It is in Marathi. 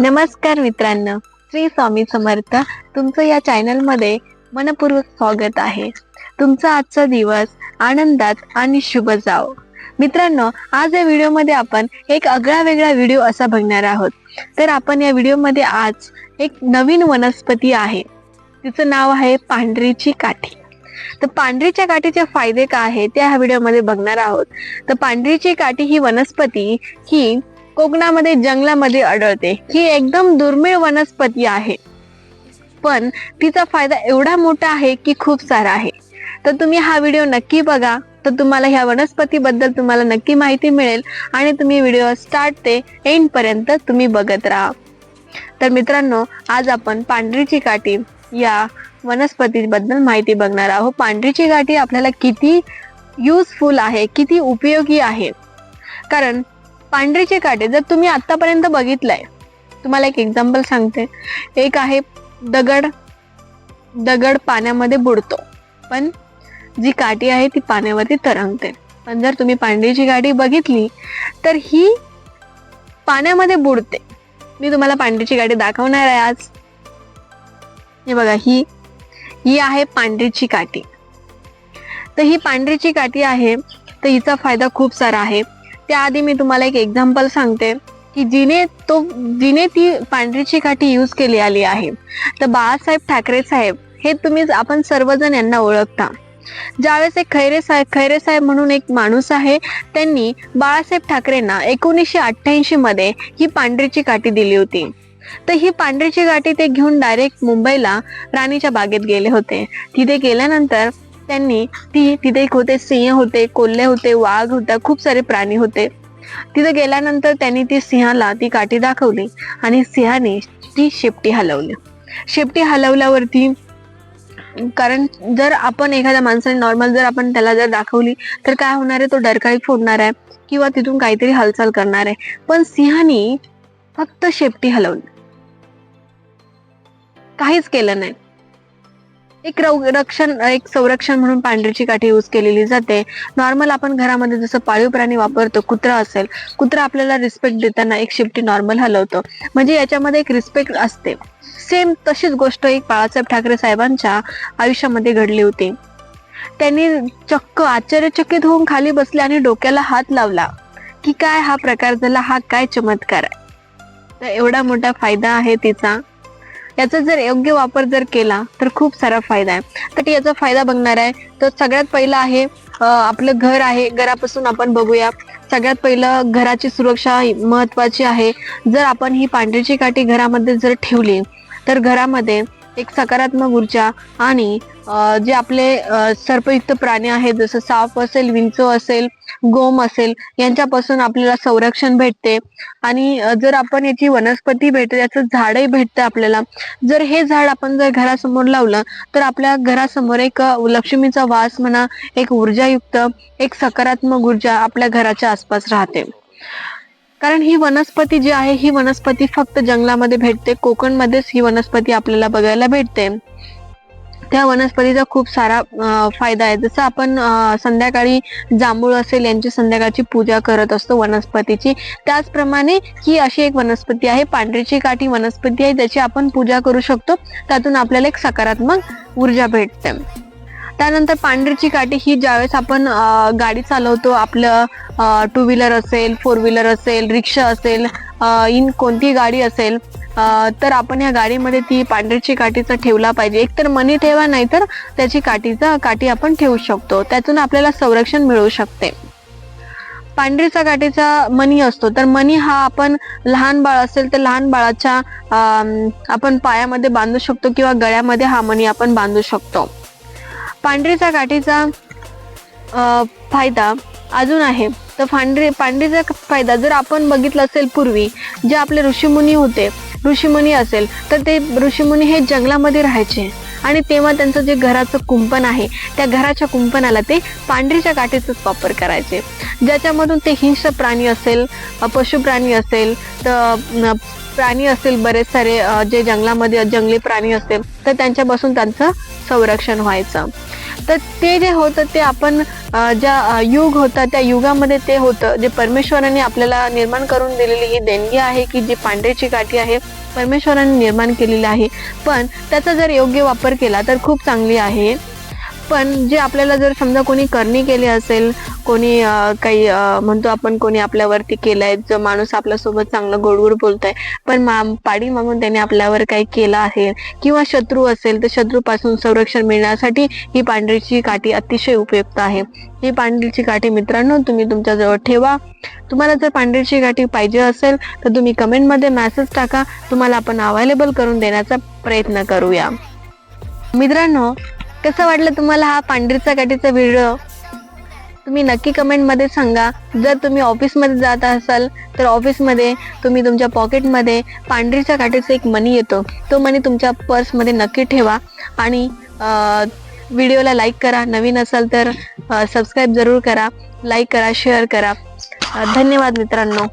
नमस्कार मित्रांनो श्री स्वामी समर्थ तुमचं या चॅनलमध्ये मनपूर्वक स्वागत आहे. तुमचा आजचा दिवस आनंदात आणि शुभ जाओ मित्रांनो आज या व्हिडिओमध्ये आपण एक आगळा वेगळा व्हिडिओ असा बघणार आहोत. तर आपण या व्हिडिओमध्ये आज एक नवीन वनस्पती आहे. तिचं नाव आहे पांढरीची काठी. तर पांढरीच्या काठीचे फायदे काय आहे ते ह्या व्हिडिओमध्ये बघणार आहोत. तर पांढरीची काठी ही वनस्पती ही कोकणामध्ये जंगलामध्ये आढळते. ही एकदम दुर्मिळ वनस्पती आहे. पण तिचा फायदा एवढा मोठा आहे की खूप सारा आहे. तर तुम्ही हा व्हिडिओ नक्की बघा. तर तुम्हाला ह्या वनस्पतीबद्दल तुम्हाला नक्की माहिती मिळेल आणि तुम्ही व्हिडिओ स्टार्ट ते एंड पर्यंत तुम्ही बघत राहा. तर मित्रांनो आज आपण पांढरीची काठी या वनस्पतीबद्दल माहिती बघणार आहोत. पांढरीची काठी आपल्याला किती युजफुल आहे किती उपयोगी आहे? कारण पांढरीचे काटे जर तुम्ही आतापर्यंत बघितलंय तुम्हाला एक एक्झाम्पल सांगते. एक आहे दगड दगड पाण्यामध्ये बुडतो. पण जी काठी आहे ती पाण्यावरती तरंगते. पण जर तुम्ही पांढरीची गाठी बघितली तर ही पाण्यामध्ये बुडते. मी तुम्हाला पांढरीची गाठी दाखवणार आहे आज. हे बघा ही ही आहे पांढरीची काठी. तर ही पांढरीची काठी आहे तर हिचा फायदा खूप सारा आहे. त्याआधी मी तुम्हाला एक एक्झाम्पल सांगते की जिने तो जिने ती पांढरीची काठी यूज केली आली आहे. तर बाळासाहेब ठाकरे साहेब हे तुम्ही आपण सर्वजण यांना ओळखता. ज्यावेळेस एक खैरे साहेब खैरे साहेब म्हणून एक माणूस आहे त्यांनी बाळासाहेब ठाकरेंना एकोणीसशे अठ्ठ्याऐंशी मध्ये ही पांढरीची काठी दिली होती. तर ही पांढरीची काठी ते घेऊन डायरेक्ट मुंबईला राणीच्या बागेत गेले होते. तिथे गेल्यानंतर त्यांनी ती तिथे एक होते सिंह होते कोल्हे होते वाघ होता खूप सारे प्राणी होते. तिथे गेल्यानंतर त्यांनी ती सिंहाला ती काठी दाखवली आणि सिंहाने ती शेपटी हलवली. शेपटी हलवल्यावरती कारण जर आपण एखाद्या माणसाने नॉर्मल जर आपण त्याला जर दाखवली तर काय होणार आहे? तो डरकाळी फोडणार आहे किंवा तिथून काहीतरी हालचाल करणार आहे. पण सिंहाने फक्त शेपटी हलवली. काहीच केलं नाही. एक रक्षण एक संरक्षण म्हणून पांढरीची काठी यूज केलेली जाते. नॉर्मल आपण घरामध्ये जसं पाळीव प्राणी वापरतो कुत्रा असेल कुत्रा आपल्याला रिस्पेक्ट देताना एक शेपटी नॉर्मल हलवतो. म्हणजे याच्यामध्ये एक रिस्पेक्ट असते. सेम तशीच गोष्ट एक बाळासाहेब ठाकरे साहेबांच्या आयुष्यामध्ये घडली होती. त्यांनी चक्क आश्चर्यचकित होऊन खाली बसले आणि डोक्याला हात लावला की काय हा प्रकार झाला हा काय चमत्कार आहे? तर एवढा मोठा फायदा आहे तिचा. याचा जर योग्य वापर जर केला तर खूप सारा फायदा आहे. तर याचा फायदा बघणार आहे. तर सगळ्यात पहिला आहे आपलं घर आहे. घरापासून आपण बघूया. सगळ्यात पहिलं घराची सुरक्षा महत्वाची आहे. जर आपण ही पांढरीची काठी घरामध्ये जर ठेवली तर घरामध्ये एक सकारात्मक ऊर्जा आणि जे आपले सर्पयुक्त प्राणी आहेत जसं साप असेल विंचो असेल गोम असेल यांच्यापासून आपल्याला संरक्षण भेटते. आणि जर आपण याची वनस्पती भेटते याचं झाडही भेटतं आपल्याला. जर हे झाड आपण जर घरासमोर लावलं तर आपल्या घरासमोर एक लक्ष्मीचा वास म्हणा एक ऊर्जायुक्त एक सकारात्मक ऊर्जा आपल्या घराच्या आसपास राहते. कारण ही वनस्पती जी आहे ही वनस्पती फक्त जंगलामध्ये भेटते कोकणमध्येच ही वनस्पती आपल्याला बघायला भेटते. त्या वनस्पतीचा खूप सारा फायदा आहे. जसं आपण संध्याकाळी जांभूळ असेल यांची संध्याकाळची पूजा करत असतो वनस्पतीची. त्याचप्रमाणे ही अशी एक वनस्पती आहे पांढरीची काठी वनस्पती आहे ज्याची आपण पूजा करू शकतो. त्यातून आपल्याला एक सकारात्मक ऊर्जा भेटते. त्यानंतर पांढरीची काठी ही ज्यावेळेस आपण गाडी चालवतो आपलं टू व्हीलर असेल फोर व्हीलर असेल रिक्षा असेल इन कोणती गाडी असेल तर आपण या गाडीमध्ये ती पांढरीची काठीचा ठेवला पाहिजे. एक तर मनी ठेवा नाही तर त्याची काठीचा काठी आपण ठेवू शकतो. त्यातून आपल्याला संरक्षण मिळू शकते. पांढरीचा काठीचा मनी असतो. तर मनी हा आपण लहान बाळ असेल तर लहान बाळाच्या आपण पायामध्ये बांधू शकतो किंवा गळ्यामध्ये हा मणी आपण बांधू शकतो. पांढरीचा काठीचा फायदा अजून आहे. तर पांढरी पांढरीचा फायदा जर आपण बघितलं असेल पूर्वी जे आपले ऋषीमुनी होते ऋषीमुनी असेल तर ते ऋषीमुनी हे जंगलामध्ये राहायचे. आणि तेव्हा त्यांचं जे घराचं कुंपण आहे त्या घराच्या कुंपणाला ते पांढरीच्या काठीचाच वापर करायचे. ज्याच्यामधून ते हिंस्र प्राणी असेल पशुप्राणी असेल प्राणी असतील बरेच सारे जे जंगलामध्ये जंगली प्राणी असतील तर त्यांच्यापासून त्यांचं संरक्षण व्हायचं. तर ते जे होतं ते आपण ज्या युग होता त्या युगामध्ये ते होतं जे परमेश्वराने आपल्याला निर्माण करून दिलेली ही देणगी आहे की जी पांढरीची काठी आहे परमेश्वराने निर्माण केलेली आहे. पण त्याचा जर योग्य वापर केला तर खूप चांगली आहे. पण जे आपल्याला जर समजा कोणी करणी केली असेल कोणी काही म्हणतो आपण कोणी आपल्यावरती केलंय जो माणूस आपल्यासोबत चांगलं गोडगोड बोलतोय पण पाडी मागून त्याने आपल्यावर काही केलं आहे किंवा शत्रू असेल तर शत्रूपासून संरक्षण मिळण्यासाठी ही पांढरीची काठी अतिशय उपयुक्त आहे. ही पांढरीची काठी मित्रांनो तुम्ही तुमच्याजवळ ठेवा. तुम्हाला जर पांढरीची काठी पाहिजे असेल तर तुम्ही कमेंटमध्ये मेसेज टाका. तुम्हाला आपण अवेलेबल करून देण्याचा प्रयत्न करूया. मित्रांनो कसं वाटलं तुम्हाला हा पांढरीचा काठीचा व्हिडिओ तुम्ही नक्की कमेंटमध्ये सांगा. जर तुम्ही ऑफिसमध्ये जात असाल तर ऑफिसमध्ये तुम्ही तुमच्या पॉकेटमध्ये पांढरीच्या काठीचा एक मनी येतो. तो मनी तुमच्या पर्समध्ये नक्की ठेवा. आणि व्हिडिओला लाईक करा. नवीन असाल तर सबस्क्राईब जरूर करा. लाईक करा शेअर करा. धन्यवाद मित्रांनो.